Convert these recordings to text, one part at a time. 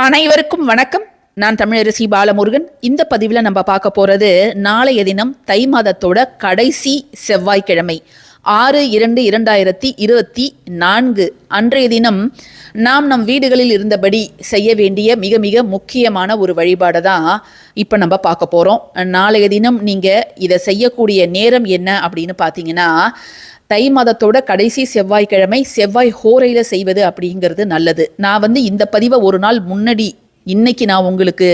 அனைவருக்கும் வணக்கம். நான் தமிழரசி பாலமுருகன். இந்த பதிவில் நம்ம பார்க்க போகிறது நாளைய தினம் தை மாதத்தோட கடைசி செவ்வாய்க்கிழமை ஆறு இரண்டு இரண்டாயிரத்தி இருபத்தி நான்கு. அன்றைய தினம் நாம் நம் வீடுகளில் இருந்தபடி செய்ய வேண்டிய மிக மிக முக்கியமான ஒரு வழிபாடை தான் இப்போ நம்ம பார்க்க போகிறோம் நாளைய தினம் நீங்கள் இதை செய்யக்கூடிய நேரம் என்ன அப்படின்னு பார்த்தீங்கன்னா தை மாதத்தோட கடைசி செவ்வாய்க்கிழமை செவ்வாய் ஹோரையில் செய்வது அப்படிங்கிறது நல்லது. நான் வந்து இந்த பதிவை ஒரு நாள் முன்னாடி இன்னைக்கு நான் உங்களுக்கு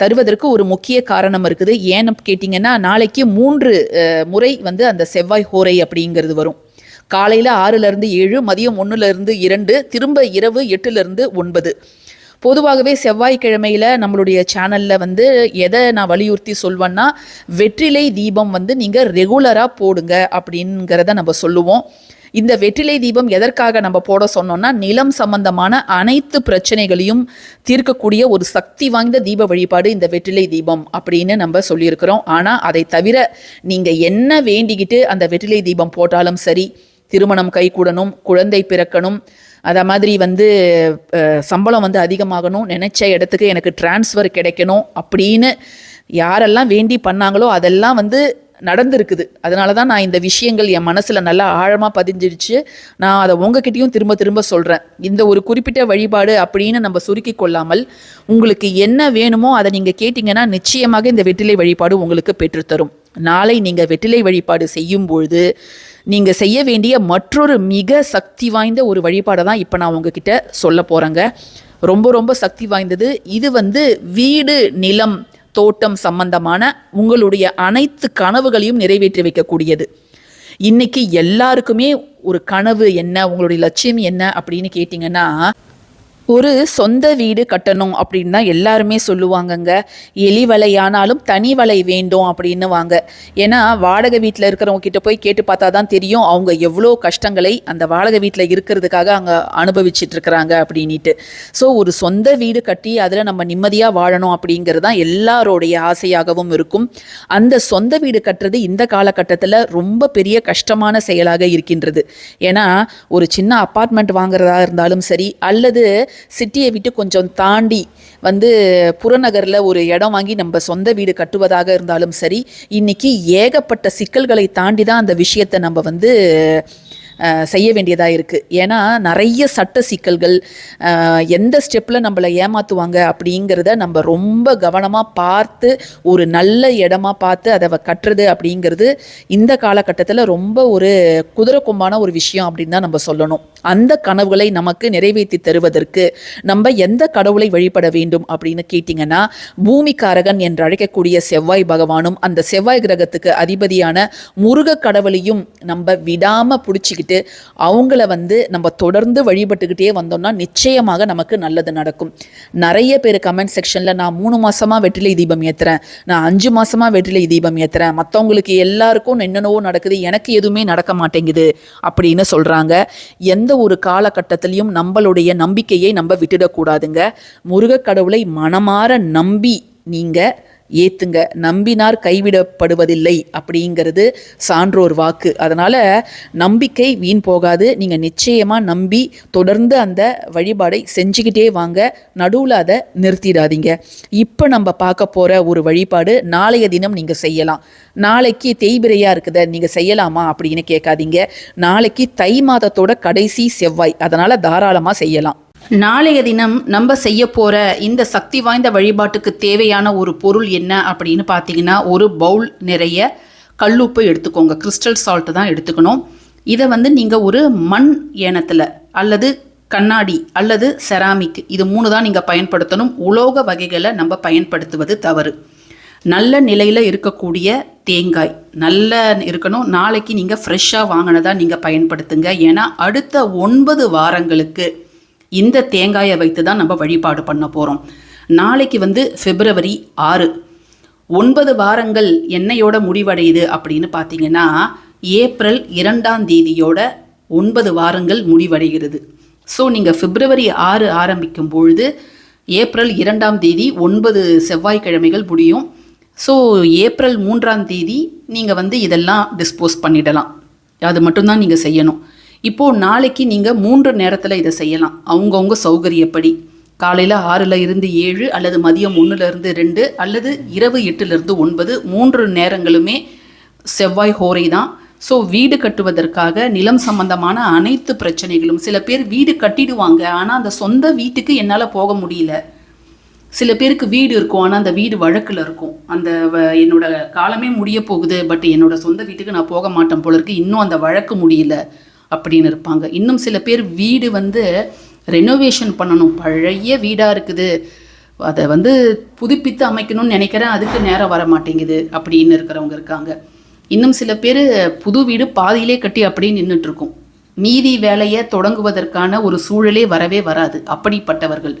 தருவதற்கு ஒரு முக்கிய காரணம் இருக்குது. ஏன்னு கேட்டிங்கன்னா நாளைக்கு மூன்று முறை வந்து அந்த செவ்வாய் ஹோரை அப்படிங்கிறது வரும். காலையில் ஆறுலேருந்து ஏழு மதியம் ஒன்றுலேருந்து இரண்டு திரும்ப இரவு எட்டுலேருந்து ஒன்பது. பொதுவாகவே செவ்வாய்க்கிழமையில் நம்மளுடைய சேனலில் வந்து எதை நான் வலியுறுத்தி சொல்வேன்னா வெற்றிலை தீபம் வந்து நீங்கள் ரெகுலராக போடுங்க அப்படிங்கிறத நம்ம சொல்லுவோம். இந்த வெற்றிலை தீபம் எதற்காக நம்ம போட சொன்னோம்னா நிலம் சம்பந்தமான அனைத்து பிரச்சனைகளையும் தீர்க்கக்கூடிய ஒரு சக்தி வாய்ந்த தீப வழிபாடு இந்த வெற்றிலை தீபம் அப்படின்னு நம்ம சொல்லியிருக்கிறோம். ஆனால் அதை தவிர நீங்கள் என்ன வேண்டிக்கிட்டு அந்த வெற்றிலை தீபம் போட்டாலும் சரி திருமணம் கைகூடணும் குழந்தை பிறக்கணும் அதை மாதிரி வந்து சம்பளம் வந்து அதிகமாகணும் நினச்ச இடத்துக்கு எனக்கு டிரான்ஸ்ஃபர் கிடைக்கணும் அப்படின்னு யாரெல்லாம் வேண்டி பண்ணாங்களோ அதெல்லாம் வந்து நடந்திருக்குது. அதனால தான் நான் இந்த விஷயங்கள் என் மனசில் நல்லா ஆழமாக பதிஞ்சிடுச்சு. நான் அதை உங்ககிட்டையும் திரும்ப திரும்ப சொல்கிறேன் இந்த ஒரு குறிப்பிட்ட வழிபாடு அப்படின்னு நம்ம சுருக்கி கொள்ளாமல் உங்களுக்கு என்ன வேணுமோ அதை நீங்கள் கேட்டிங்கன்னா நிச்சயமாக இந்த வெற்றிலை வழிபாடு உங்களுக்கு பெற்றுத்தரும். நாளை நீங்கள் வெற்றிலை வழிபாடு செய்யும் பொழுது நீங்கள் செய்ய வேண்டிய மற்றொரு மிக சக்தி வாய்ந்த ஒரு வழிபாடை தான் இப்போ நான் உங்ககிட்ட சொல்ல போகிறேங்க ரொம்ப ரொம்ப சக்தி வாய்ந்தது. இது வந்து வீடு நிலம் தோட்டம் சம்பந்தமான உங்களுடைய அனைத்து கனவுகளையும் நிறைவேற்றி வைக்கக்கூடியது. இன்னைக்கு எல்லாருக்குமே ஒரு கனவு என்ன உங்களுடைய லட்சியம் என்ன அப்படின்னு கேட்டிங்கன்னா ஒரு சொந்த வீடு கட்டணும் அப்படின்னு தான் எல்லாருமே சொல்லுவாங்கங்க. எலி வலையானாலும் தனி வலை வேண்டும் அப்படின்னு வாங்க ஏன்னா வாடகை வீட்டில் இருக்கிறவங்க கிட்ட போய் கேட்டு பார்த்தா தான் தெரியும் அவங்க எவ்வளோ கஷ்டங்களை அந்த வாடகை வீட்டில் இருக்கிறதுக்காக அங்கே அனுபவிச்சுட்டு இருக்கிறாங்க அப்படின்ட்டு ஸோ ஒரு சொந்த வீடு கட்டி அதில் நம்ம நிம்மதியாக வாழணும் அப்படிங்கிறது தான் எல்லாரோடைய ஆசையாகவும் இருக்கும். அந்த சொந்த வீடு கட்டுறது இந்த காலகட்டத்தில் ரொம்ப பெரிய கஷ்டமான செயலாக இருக்கின்றது. ஏன்னா ஒரு சின்ன அப்பார்ட்மெண்ட் வாங்குறதா இருந்தாலும் சரி அல்லது சிட்டியை விட்டு கொஞ்சம் தாண்டி வந்து புறநகரில் ஒரு இடம் வாங்கி நம்ம சொந்த வீடு கட்டுவதாக இருந்தாலும் சரி இன்னைக்கு ஏகப்பட்ட சிக்கல்களை தாண்டி தான் அந்த விஷயத்தை நம்ம வந்து செய்ய வேண்டியதாக இருக்குது ஏன்னா நிறைய சட்ட சிக்கல்கள் எந்த ஸ்டெப்பில் நம்மளை ஏமாற்றுவாங்க அப்படிங்கிறத நம்ம ரொம்ப கவனமாக பார்த்து ஒரு நல்ல இடமா பார்த்து அதை கட்டுறது அப்படிங்கிறது இந்த காலகட்டத்தில் ரொம்ப ஒரு குதிரை கொம்பான ஒரு விஷயம் அப்படின்னு தான் நம்ம சொல்லணும். அந்த கனவுகளை நமக்கு நிறைவேற்றி தருவதற்கு நம்ம எந்த கடவுளை வழிபட வேண்டும் அப்படின்னு கேட்டிங்கன்னா பூமிக்காரகன் என்று அழைக்கக்கூடிய செவ்வாய் பகவானும் அந்த செவ்வாய் கிரகத்துக்கு அதிபதியான முருக கடவுளையும் நம்ம விடாமல் பிடிச்சிக்கிட்டு அவங்கள வந்து நம்ம தொடர்ந்து வழிபட்டுக்கிட்டே வந்தோம்னா நிச்சயமாக நமக்கு நல்லது நடக்கும். நிறைய பேர் கமெண்ட் செக்ஷனில் நான் மூணு மாதமாக வெற்றிலை தீபம் ஏற்றுறேன் நான் அஞ்சு மாதமாக வெற்றிலை தீபம் ஏற்றுறேன் மற்றவங்களுக்கு எல்லாருக்கும் என்னென்னவோ நடக்குது எனக்கு எதுவுமே நடக்க மாட்டேங்குது அப்படின்னு சொல்கிறாங்க எந்த ஒரு காலகட்டத்திலையும் நம்மளுடைய நம்பிக்கையை நம்ம விட்டுடக்கூடாதுங்க. முருகக் கடவுளை மனமாற நம்பி நீங்கள் ஏத்துங்க நம்பினார் கைவிடப்படுவதில்லை அப்படிங்கிறது சான்றோர் வாக்கு. அதனால் நம்பிக்கை வீண் போகாது. நீங்கள் நிச்சயமாக நம்பி தொடர்ந்து அந்த வழிபாடை செஞ்சுக்கிட்டே வாங்க. நடுவில் அதை நிறுத்திடாதீங்க. இப்போ நம்ம பார்க்க போகிற ஒரு வழிபாடு நாளைய தினம் நீங்கள் செய்யலாம். நாளைக்கு தேய்பிரையாக இருக்குத நீங்கள் செய்யலாமா அப்படின்னு கேட்காதீங்க. நாளைக்கு தை மாதத்தோட கடைசி செவ்வாய். அதனால் தாராளமாக செய்யலாம். நாளைய தினம் நம்ம செய்ய போகிற இந்த சக்தி வாய்ந்த வழிபாட்டுக்கு தேவையான ஒரு பொருள் என்ன அப்படின்னு பார்த்தீங்கன்னா ஒரு பவுல் நிறைய கல்லுப்பு எடுத்துக்கோங்க. கிறிஸ்டல் சால்ட்டு தான் எடுத்துக்கணும். இதை வந்து நீங்கள் ஒரு மண் ஏனத்தில் அல்லது கண்ணாடி அல்லது செராமிக் இது மூணு தான் நீங்கள் பயன்படுத்தணும். உலோக வகைகளை நம்ம பயன்படுத்துவது தவறு. நல்ல நிலையில் இருக்கக்கூடிய தேங்காய் நல்ல இருக்கணும். நாளைக்கு நீங்கள் ஃப்ரெஷ்ஷாக வாங்கினதாக நீங்கள் பயன்படுத்துங்க. ஏன்னா அடுத்த ஒன்பது வாரங்களுக்கு இந்த தேங்காயை வைத்து தான் நம்ம வழிபாடு பண்ண போகிறோம் நாளைக்கு வந்து பிப்ரவரி ஆறு. ஒன்பது வாரங்கள் என்னையோட முடிவடையுது அப்படின்னு பார்த்தீங்கன்னா ஏப்ரல் இரண்டாம் தேதியோட ஒன்பது வாரங்கள் முடிவடைகிறது. ஸோ நீங்கள் பிப்ரவரி ஆறு ஆரம்பிக்கும் பொழுது ஏப்ரல் இரண்டாம் தேதி ஒன்பது செவ்வாய்க்கிழமைகள் முடியும். ஸோ ஏப்ரல் மூன்றாம் தேதி நீங்கள் வந்து இதெல்லாம் டிஸ்போஸ் பண்ணிடலாம். அது மட்டும்தான் நீங்கள் செய்யணும். இப்போது நாளைக்கு நீங்கள் மூன்று நேரத்தில் இதை செய்யலாம். அவங்கவுங்க சௌகரியப்படி. காலையில் ஆறில் இருந்து ஏழு அல்லது மதியம் ஒன்றுலேருந்து ரெண்டு அல்லது இரவு எட்டுலேருந்து ஒன்பது மூன்று நேரங்களுமே செவ்வாய் ஹோரை தான். ஸோ வீடு கட்டுவதற்காக நிலம் சம்பந்தமான அனைத்து பிரச்சனைகளும் சில பேர் வீடு கட்டிடுவாங்க. ஆனால் அந்த சொந்த வீட்டுக்கு என்னால் போக முடியல. சில பேருக்கு வீடு இருக்கும் ஆனால் அந்த வீடு வழக்கில் இருக்கும். அந்த வ- என்னோட காலமே முடிய போகுது பட் என்னோட சொந்த வீட்டுக்கு நான் போக மாட்டேன் போல இருக்கு. இன்னும் அந்த வழக்கு முடியல. அப்படின்னு இருப்பாங்க. இன்னும் சில பேர் வீடு வந்து ரெனோவேஷன் பண்ணணும். பழைய வீடாக இருக்குது. அதை வந்து புதுப்பித்து அமைக்கணும்னு நினைக்கிறேன். அதுக்கு நேரம் வர மாட்டேங்குது அப்படின்னு இருக்கிறவங்க இருக்காங்க. இன்னும் சில பேர் புது வீடு பாதியிலே கட்டி அப்படியே நின்றுட்டுருக்கும் மீதி வேலையை தொடங்குவதற்கான ஒரு சூழலே வரவே வராது. அப்படிப்பட்டவர்கள்.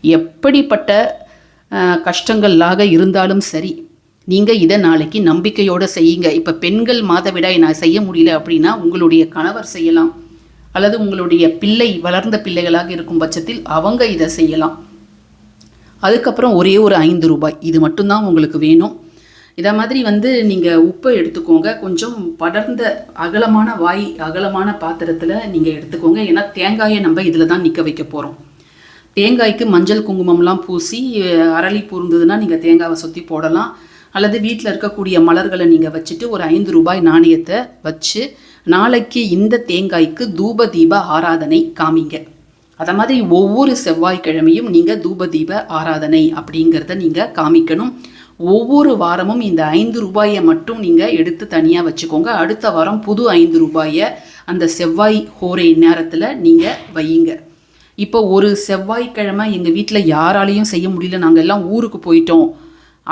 எப்படிப்பட்ட கஷ்டங்களாக இருந்தாலும் சரி. நீங்கள் இதை நாளைக்கு நம்பிக்கையோடு செய்யுங்க. இப்போ பெண்கள் மாதவிடாய் நான் செய்ய முடியல அப்படின்னா உங்களுடைய கணவர் செய்யலாம். அல்லது உங்களுடைய பிள்ளை வளர்ந்த பிள்ளைகளாக இருக்கும் பட்சத்தில் அவங்க இதை செய்யலாம். அதுக்கப்புறம் ஒரே ஒரு ஐந்து ரூபாய். இது மட்டும்தான் உங்களுக்கு வேணும். இதை மாதிரி வந்து நீங்கள் உப்பை எடுத்துக்கோங்க. கொஞ்சம் படர்ந்த அகலமான வாய் அகலமான பாத்திரத்தில் நீங்கள் எடுத்துக்கோங்க. ஏன்னா தேங்காயை நம்ம இதில் தான் நிற்க வைக்க போகிறோம் தேங்காய்க்கு மஞ்சள் குங்குமம்லாம் பூசி அரளி பூர்ந்ததுன்னா நீங்கள் தேங்காவை சுற்றி போடலாம். அல்லது வீட்டில் இருக்கக்கூடிய மலர்களை நீங்கள் வச்சுட்டு ஒரு ஐந்து ரூபாய் நாணயத்தை வச்சு நாளைக்கு இந்த தேங்காய்க்கு தூப தீப ஆராதனை காமிங்க. அத மாதிரி ஒவ்வொரு செவ்வாய்க்கிழமையும் நீங்கள் தூப தீப ஆராதனை அப்படிங்கிறத நீங்கள் காமிக்கணும். ஒவ்வொரு வாரமும் இந்த ஐந்து ரூபாயை மட்டும் நீங்கள் எடுத்து தனியாக வச்சுக்கோங்க. அடுத்த வாரம் புது ஐந்து ரூபாயை அந்த செவ்வாய் ஹோரை நேரத்தில் நீங்கள் வையுங்க. இப்போ ஒரு செவ்வாய்க்கிழமை எங்கள் வீட்டில் யாராலையும் செய்ய முடியல. நாங்கள் எல்லாம் ஊருக்கு போயிட்டோம்.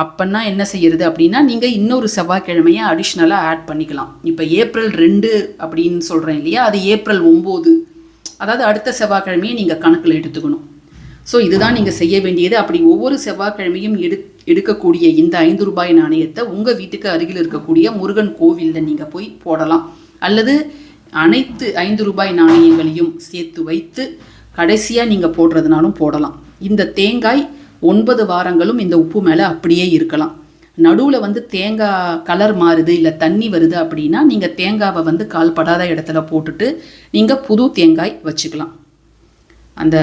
அப்போன்னா என்ன செய்யறது அப்படின்னா நீங்கள் இன்னொரு செவ்வாய்க்கிழமையை அடிஷ்னலாக ஆட் பண்ணிக்கலாம். இப்போ ஏப்ரல் ரெண்டு அப்படின்னு சொல்கிறேன் இல்லையா? அது ஏப்ரல் ஒம்பது. அதாவது அடுத்த செவ்வாய்க்கிழமையை நீங்கள் கணக்கில் எடுத்துக்கணும். ஸோ இதுதான் நீங்கள் செய்ய வேண்டியது. அப்படி ஒவ்வொரு செவ்வாய்க்கிழமையும் எடு எடுக்கக்கூடிய இந்த ஐந்து ரூபாய் நாணயத்தை உங்கள் வீட்டுக்கு அருகில் இருக்கக்கூடிய முருகன் கோவிலில் நீங்கள் போய் போடலாம். அல்லது அனைத்து ஐந்து ரூபாய் நாணயங்களையும் சேர்த்து வைத்து கடைசியாக நீங்கள் போடுறதுனாலும் போடலாம். இந்த தேங்காய் ஒன்பது வாரங்களும் இந்த உப்பு மேலே அப்படியே இருக்கலாம். நடுவில் வந்து தேங்காய் கலர் மாறுது இல்லை தண்ணி வருது அப்படின்னா நீங்கள் தேங்காவை வந்து கால்படாத இடத்துல போட்டுட்டு நீங்கள் புது தேங்காய் வச்சுக்கலாம். அந்த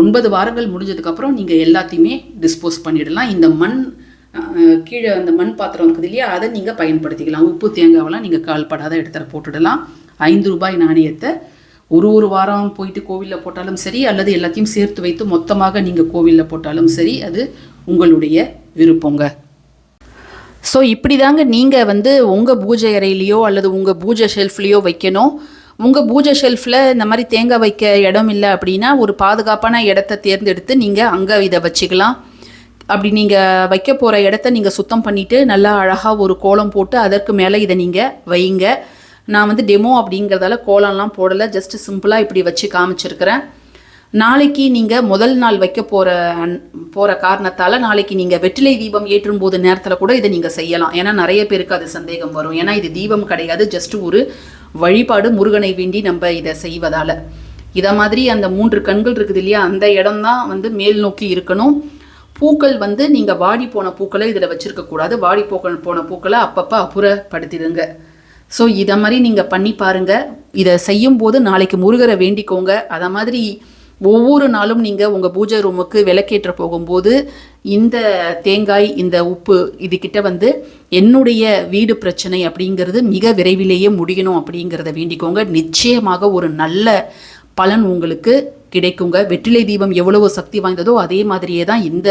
ஒன்பது வாரங்கள் முடிஞ்சதுக்கப்புறம் நீங்கள் எல்லாத்தையுமே டிஸ்போஸ் பண்ணிடலாம். இந்த மண் கீழே அந்த மண் பாத்திரம் இருக்குது இல்லையா அதை நீங்கள் பயன்படுத்திக்கலாம். உப்பு தேங்காவெல்லாம் நீங்கள் கால்படாத இடத்துல போட்டுடலாம். ஐந்து ரூபாய் நாணயத்தை ஒரு ஒரு வாரம் போயிட்டு கோவிலில் போட்டாலும் சரி அல்லது எல்லாத்தையும் சேர்த்து வைத்து மொத்தமாக நீங்கள் கோவிலில் போட்டாலும் சரி அது உங்களுடைய விருப்பங்க. ஸோ இப்படி தாங்க நீங்கள் வந்து உங்கள் பூஜை அறையிலையோ அல்லது உங்கள் பூஜை ஷெல்ஃப்லேயோ வைக்கணும். உங்கள் பூஜை ஷெல்ஃபில் இந்த மாதிரி தேங்காய் வைக்க இடம் இல்லை அப்படின்னா ஒரு பாதுகாப்பான இடத்த தேர்ந்தெடுத்து நீங்கள் அங்கே இதை வச்சுக்கலாம். அப்படி நீங்கள் வைக்க போகிற இடத்த நீங்கள் சுத்தம் பண்ணிவிட்டு நல்லா அழகாக ஒரு கோலம் போட்டு அதற்கு மேலே இதை நீங்கள் வைங்க. நான் வந்து டெமோ அப்படிங்கிறதால கோலம்லாம் போடலை ஜஸ்ட் சிம்பிளாக இப்படி வச்சு காமிச்சிருக்கிறேன். நாளைக்கு நீங்கள் முதல் நாள் வைக்க போகிற போகிற காரணத்தால் நாளைக்கு நீங்கள் வெற்றிலை தீபம் ஏற்றும் போது நேரத்தில் கூட இதை நீங்கள் செய்யலாம். ஏன்னா நிறைய பேருக்கு அது சந்தேகம் வரும். ஏன்னா இது தீபம் கிடையாது ஜஸ்ட் ஒரு வழிபாடு முருகனை வேண்டி நம்ம இதை செய்வதால். இதை மாதிரி அந்த மூன்று கண்கள் இருக்குது இல்லையா அந்த இடம்தான் வந்து மேல் நோக்கி இருக்கணும். பூக்கள் வந்து நீங்கள் வாடி போன பூக்களை இதில் வச்சுருக்கக்கூடாது. வாடி போக்க போன பூக்களை அப்பப்போ அப்புறப்படுத்திடுங்க. ஸோ இதை மாதிரி நீங்கள் பண்ணி பாருங்கள் இதை செய்யும்போது நாளைக்கு முருகரை வேண்டிக்கோங்க. அதை மாதிரி ஒவ்வொரு நாளும் நீங்கள் உங்கள் பூஜை ரூமுக்கு விளக்கேற்ற போகும்போது இந்த தேங்காய் இந்த உப்பு இதுக்கிட்ட வந்து என்னுடைய வீடு பிரச்சனை அப்படிங்கிறது மிக விரைவிலேயே முடியணும் அப்படிங்கிறத வேண்டிக்கோங்க. நிச்சயமாக ஒரு நல்ல பலன் உங்களுக்கு கிடைக்குங்க. வெற்றிலை தீபம் எவ்வளவு சக்தி வாய்ந்ததோ அதே மாதிரியே தான் இந்த